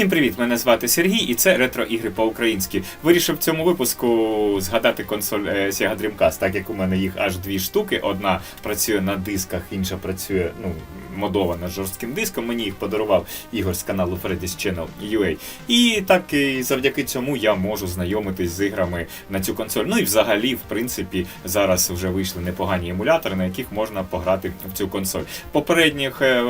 Всім привіт! Мене звати Сергій, і це ретро ігри по-українськи. Вирішив в цьому випуску згадати консоль е, Sega Dreamcast, так як у мене їх аж дві штуки. Одна працює на дисках, інша працює ну, модована жорстким диском. Мені їх подарував Ігор з каналу Freddy's Channel UA. І так і завдяки цьому я можу знайомитись з іграми на цю консоль. Ну і взагалі, в принципі, зараз вже вийшли непогані емулятори, на яких можна пограти в цю консоль. Попередніх е,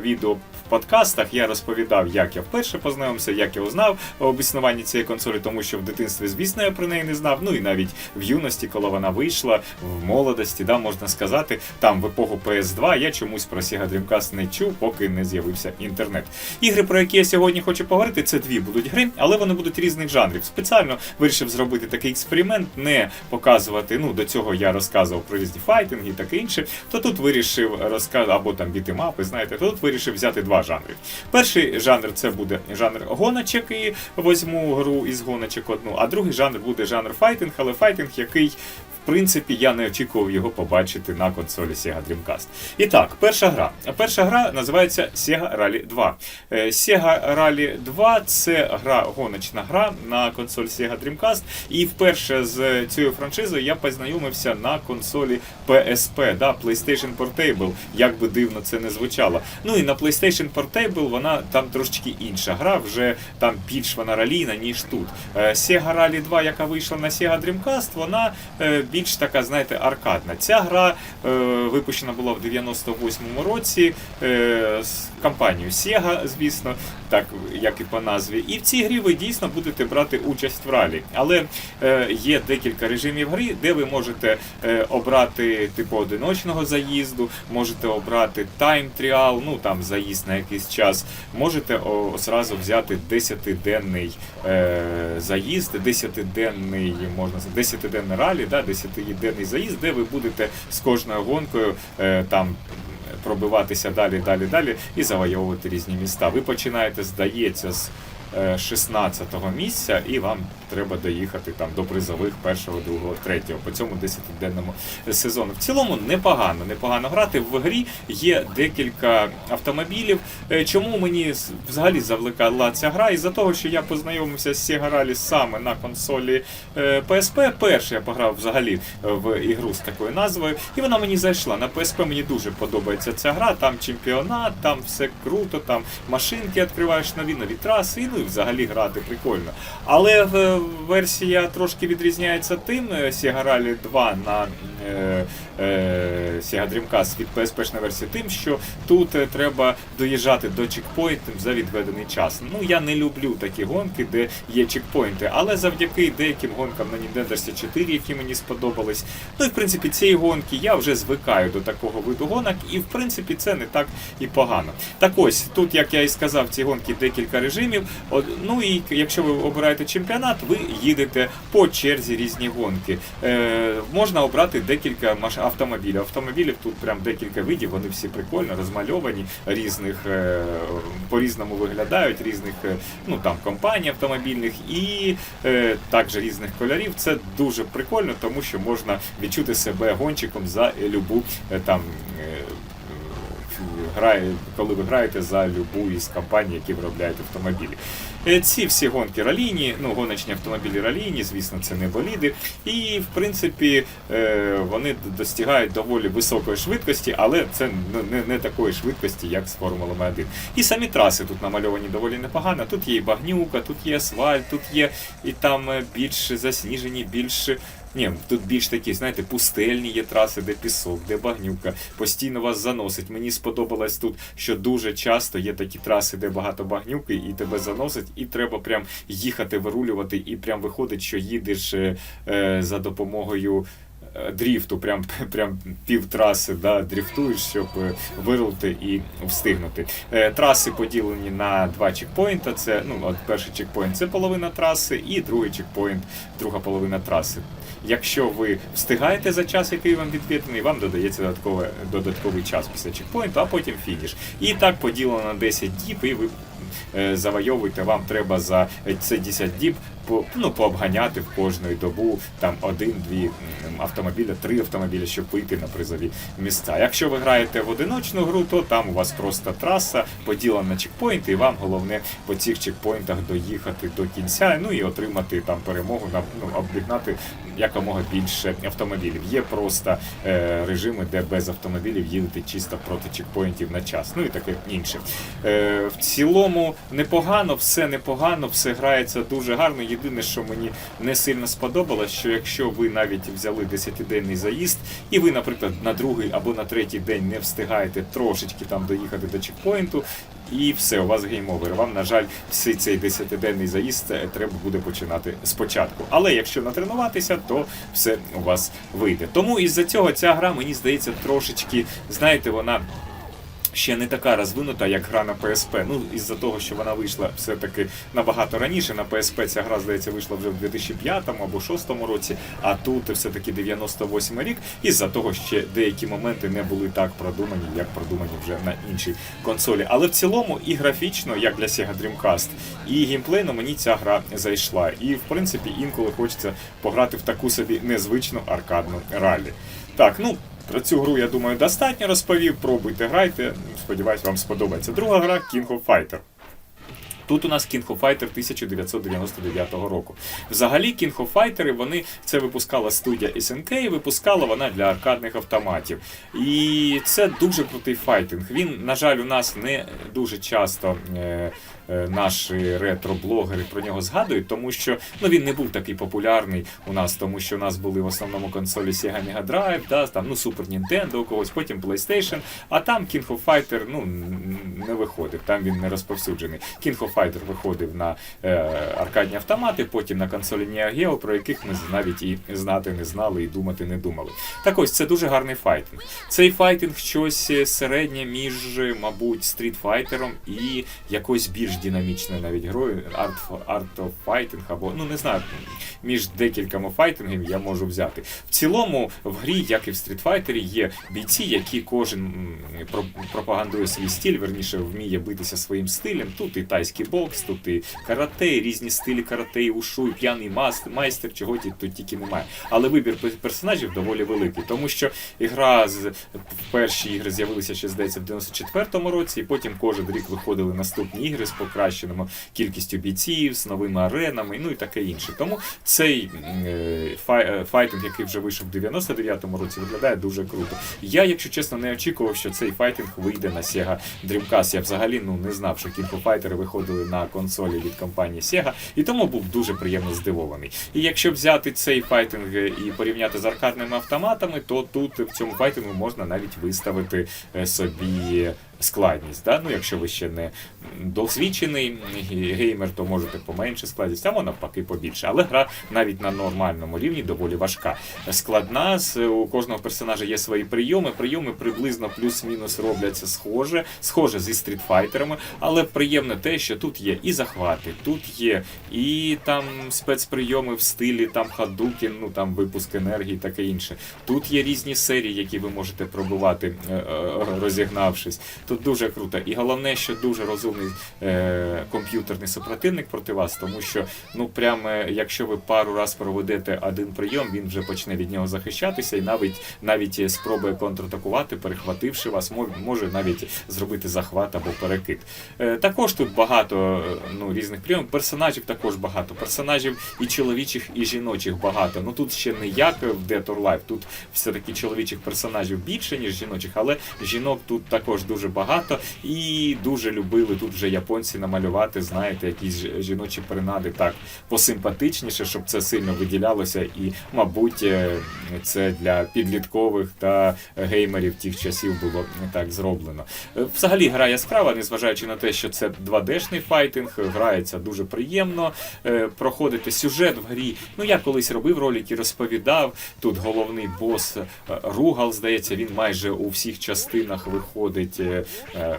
відео в подкастах я розповідав, як я вперше познайомився, як я узнав об існуванні цієї консолі, тому що в дитинстві, звісно, я про неї не знав. Ну і навіть в юності, коли вона вийшла, в молодості, да, можна сказати, там в епоху PS2 я чомусь про Sega Dreamcast не чув, поки не з'явився інтернет. Ігри, про які я сьогодні хочу поговорити, це дві будуть гри, але вони будуть різних жанрів. Спеціально вирішив зробити такий експеримент, не показувати. Ну до цього я розказував про різні файтинги і таке інше. То тут вирішив розказати або там бітимапи, знаєте, то тут вирішив взяти два жанри. Перший жанр це буде жанр гоночок, і возьму гру із гоночок одну, а другий жанр буде жанр файтинг, але файтинг, який. В принципі, я не очікував його побачити на консолі Sega Dreamcast. І так, перша гра. Перша гра називається Sega Rally 2. Е, Sega Rally 2 це гра, гоночна гра на консоль Sega Dreamcast. І вперше з цією франшизою я познайомився на консолі PSP, да, PlayStation Portable, як би дивно це не звучало. Ну і на PlayStation Portable вона там трошечки інша гра, вже там більш вона ралійна, ніж тут. Е, Sega Rally 2, яка вийшла на Sega Dreamcast, вона е, більш така, знаєте, аркадна. Ця гра випущена була в 98-му році е, з Sega, звісно, так як і по назві. І в цій грі ви дійсно будете брати участь в ралі. Але е, є декілька режимів гри, де ви можете е, обрати типу одиночного заїзду, можете обрати тайм тріал, ну там заїзд на якийсь час. Можете о, зразу взяти 10-денний е, заїзд, 10-денний можна сказати, 10-денний ралі, да, 10-денний заїзд, де ви будете з кожною гонкою там. Пробиватися далі, далі, далі і завойовувати різні міста. Ви починаєте, здається, з 16-го місця, і вам треба доїхати там до призових першого, другого, третього по цьому 10-денному сезону. В цілому непогано, непогано грати. В грі є декілька автомобілів. Е, Чому мені взагалі завлекала ця гра? Із-за того, що я познайомився з Sega Rally саме на консолі е, PSP. Перше я пограв взагалі в ігру з такою назвою, і вона мені зайшла. На PSP мені дуже подобається ця гра. Там чемпіонат, там все круто, там машинки відкриваєш нові, нові траси, ну і взагалі грати прикольно. Але е, версія трошки відрізняється тим Sega Rally 2 на Sega Dreamcast від PSP версії тим, що тут е, треба доїжджати до чекпоінтів за відведений час. Ну я не люблю такі гонки, де є чекпоінти, але завдяки деяким гонкам на Nintendo 64, які мені сподобались. Ну і в принципі цієї гонки я вже звикаю до такого виду гонок, і в принципі це не так і погано. Так ось тут, як я і сказав, ці гонки декілька режимів. Ну і якщо ви обираєте чемпіонат, ви їдете по черзі різні гонки. Е, можна обрати декілька маш- автомобілів. Автомобілів тут прям декілька видів, вони всі прикольно розмальовані, різних е, по-різному виглядають, різних е, ну там компаній автомобільних і е, також різних кольорів. Це дуже прикольно, тому що можна відчути себе гонщиком за любу е, там. Грає, коли ви граєте за любу із компаній, які виробляють автомобілі. Е, Ці всі гонки ралійні, ну гоночні автомобілі ралійні, звісно, це не боліди. І в принципі е, вони достигають доволі високої швидкості, але це не, не такої швидкості, як з Формулами 1. І самі траси тут намальовані доволі непогано. Тут є і багнюка, тут є асфальт, тут є і там е, більш засніжені, більш ні, тут більш такі, знаєте, пустельні є траси, де пісок, де багнюка. Постійно вас заносить. Мені сподобалось тут, що дуже часто є такі траси, де багато багнюки, і тебе заносить, і треба прям їхати, вирулювати, і прям виходить, що їдеш е, е, за допомогою. Дріфту, прям прям пів траси да, дріфтуєш, щоб вирулити і встигнути. Е, Траси поділені на два чекпоінта. Це ну, от перший чекпоінт це половина траси, і другий чекпоінт, друга половина траси. Якщо ви встигаєте за час, який вам відведений, вам додається додаткове, додатковий час після чекпоінту, а потім фініш. І так поділено на 10 діб, і ви е, завойовуєте. Вам треба за ці 10 діб ну, пообганяти в кожної добу там один-дві автомобіля, три автомобіля, щоб вийти на призові місця. Якщо ви граєте в одиночну гру, то там у вас просто траса поділена на чекпоінти, і вам головне по цих чекпоінтах доїхати до кінця, ну і отримати там перемогу, ну, обігнати якомога більше автомобілів. Є просто е, режими, де без автомобілів їдете чисто проти чекпоінтів на час, ну і таке інше. Е, в цілому непогано, все непогано, все грається дуже гарно. Єдине, що мені не сильно сподобалось, що якщо ви навіть взяли 10-денний заїзд, і ви, наприклад, на другий або на третій день не встигаєте трошечки там доїхати до чекпоінту, і все, у вас гейм-овер. Вам, на жаль, всій цей 10-денний заїзд треба буде починати спочатку. Але якщо натренуватися, то все у вас вийде. Тому із-за цього ця гра, мені здається, трошечки, знаєте, вона. Ще не така розвинута, як гра на PSP. Ну, із-за того, що вона вийшла все-таки набагато раніше. На PSP ця гра, здається, вийшла вже в 2005 або 2006 році, а тут все-таки 98 рік. Із-за того, що деякі моменти не були так продумані, як продумані вже на іншій консолі. Але в цілому і графічно, як для Sega Dreamcast, і геймплейно мені ця гра зайшла. І в принципі інколи хочеться пограти в таку собі незвичну аркадну ралі. Так, ну. Про цю гру, я думаю, достатньо розповів. Пробуйте, грайте. Сподіваюсь, вам сподобається. Друга гра King of Fighter. Тут у нас King of Fighter 1999 року. Взагалі, King of Fighter, вони це випускала студія SNK, і випускала вона для аркадних автоматів. І це дуже крутий файтинг. Він, на жаль, у нас не дуже часто. Е, Наші ретро-блогери про нього згадують, тому що ну він не був такий популярний у нас, тому що у нас були в основному консолі Sega Mega Drive, да, там ну Super Nintendo у когось, потім PlayStation, а там King of Fighter ну не виходив, там він не розповсюджений. King of Fighter виходив на е, аркадні автомати, потім на консолі Neo Geo, про яких ми навіть і знати не знали, і думати не думали. Так ось це дуже гарний файтинг. Цей файтинг щось е, середнє між, е, мабуть, стрітфайтером і якоюсь більш динамічною навіть грою Art, Art of Fighting або ну не знаю, між декількома файтингами я можу взяти. В цілому в грі, як і в стрітфайтері, є бійці, які кожен про- пропагандує свій стиль, верніше вміє битися своїм стилем. Тут і тайський бокс, тут і карате, і різні стилі карате, і ушу, і п'яний майстер, чого тут тільки немає. Але вибір персонажів доволі великий, тому що ігра з перші ігри з'явилися ще здається в 94-му році, і потім кожен рік виходили наступні ігри з покращеною кількістю бійців, з новими аренами, ну і таке інше. Тому цей е, е, файтинг, який вже вийшов в 99-му році, виглядає дуже круто. Я, якщо чесно, не очікував, що цей файтинг вийде на Sega Dreamcast. Я взагалі ну не знав, що кінфофайтери виходили на консолі від компанії Sega, і тому був дуже приємно здивований. І якщо взяти цей файтинг і порівняти з аркадними автоматами, то тут в цьому файтингу можна навіть виставити е, собі. Складність, да? ну якщо ви ще не досвідчений геймер, то можете поменше складність, або навпаки побільше. Але гра навіть на нормальному рівні доволі важка. Складна, з- у кожного персонажа є свої прийоми. Прийоми приблизно плюс-мінус робляться схоже, схоже зі стрітфайтерами, але приємне те, що тут є і захвати, тут є і там спецприйоми в стилі там хадукін, ну там випуск енергії, таке інше. Тут є різні серії, які ви можете пробувати, е, е, розігнавшись. Тут дуже круто. І головне, що дуже розумний е, комп'ютерний супротивник проти вас, тому що ну прямо якщо ви пару раз проведете один прийом, він вже почне від нього захищатися, і навіть навіть спробує контратакувати, перехвативши вас, може навіть зробити захват або перекид. Е, також тут багато е, ну, різних прийомів. Персонажів також багато. Персонажів і чоловічих, і жіночих багато. Ну тут ще не як в Dead or Life, тут все-таки чоловічих персонажів більше, ніж жіночих, але жінок тут також дуже багато. І дуже любили тут вже японці намалювати, знаєте, якісь жіночі принади так посимпатичніше, щоб це сильно виділялося. І, мабуть, е, це для підліткових та геймерів тих часів було так зроблено. Е, Взагалі гра яскрава, незважаючи на те, що це 2D-шний файтинг, грається дуже приємно. Е, Проходити сюжет в грі. Ну я колись робив ролики, розповідав. Тут головний бос Ругал, здається, він майже у всіх частинах виходить. Е, е, е,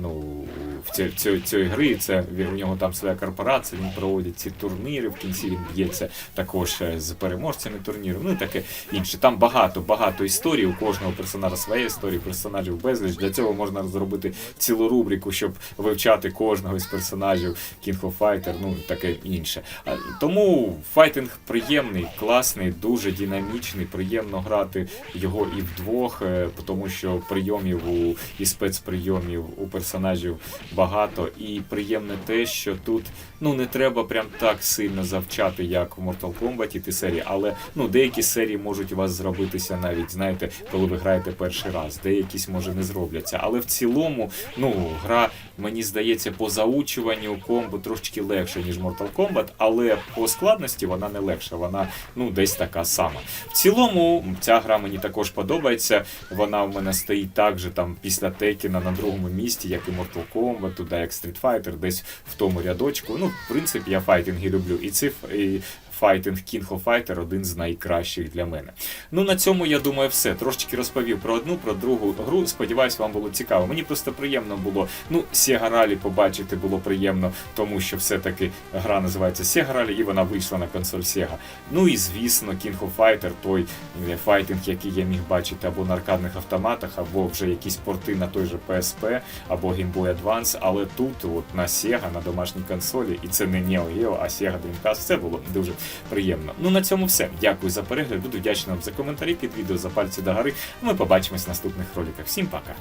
ну, в ці, ці, цієї гри. Це у нього там своя корпорація, він проводить ці турніри. В кінці він б'ється також е, з переможцями турніру. Ну і таке інше. Там багато, багато історій. У кожного персонажа своя історія, персонажів безліч. Для цього можна зробити цілу рубрику, щоб вивчати кожного із персонажів King of Fighter, ну таке інше. Тому файтинг приємний, класний, дуже динамічний, приємно грати його і вдвох, е, тому що прийомів у і спецприйомів у персонажів багато. І приємне те, що тут ну не треба прям так сильно завчати, як в Mortal Kombat ті серії, але ну деякі серії можуть у вас зробитися навіть, знаєте, коли ви граєте перший раз, деякісь може не зробляться. Але в цілому, ну, гра, мені здається, по заучуванню комбо трошки легше, ніж Mortal Kombat, але по складності вона не легша, вона ну десь така сама. В цілому, ця гра мені також подобається. Вона в мене стоїть так же там після Текіна на другому місці, як і Mortal Kombat, туди як Street Fighter, десь в тому рядочку. Ну, в принципі, я файтинги люблю. І ці і файтинг King of Fighter один з найкращих для мене. Ну на цьому я думаю, все. Трошечки розповів про одну, про другу гру. Сподіваюсь, вам було цікаво. Мені просто приємно було. Ну, Sega Rally побачити було приємно, тому що все-таки гра називається Sega Rally, і вона вийшла на консоль Sega. Ну і звісно, King of Fighter, той е, файтинг, який я міг бачити або на аркадних автоматах, або вже якісь порти на той же PSP, або Game Boy Advance, але тут, от на Sega, на домашній консолі, і це не Neo Geo, а Sega Dreamcast, це було дуже приємно. Ну на цьому все. Дякую за перегляд. Буду вдячний вам за коментарі під відео, за пальці до гори. Ми побачимось в наступних роликах. Всім пока!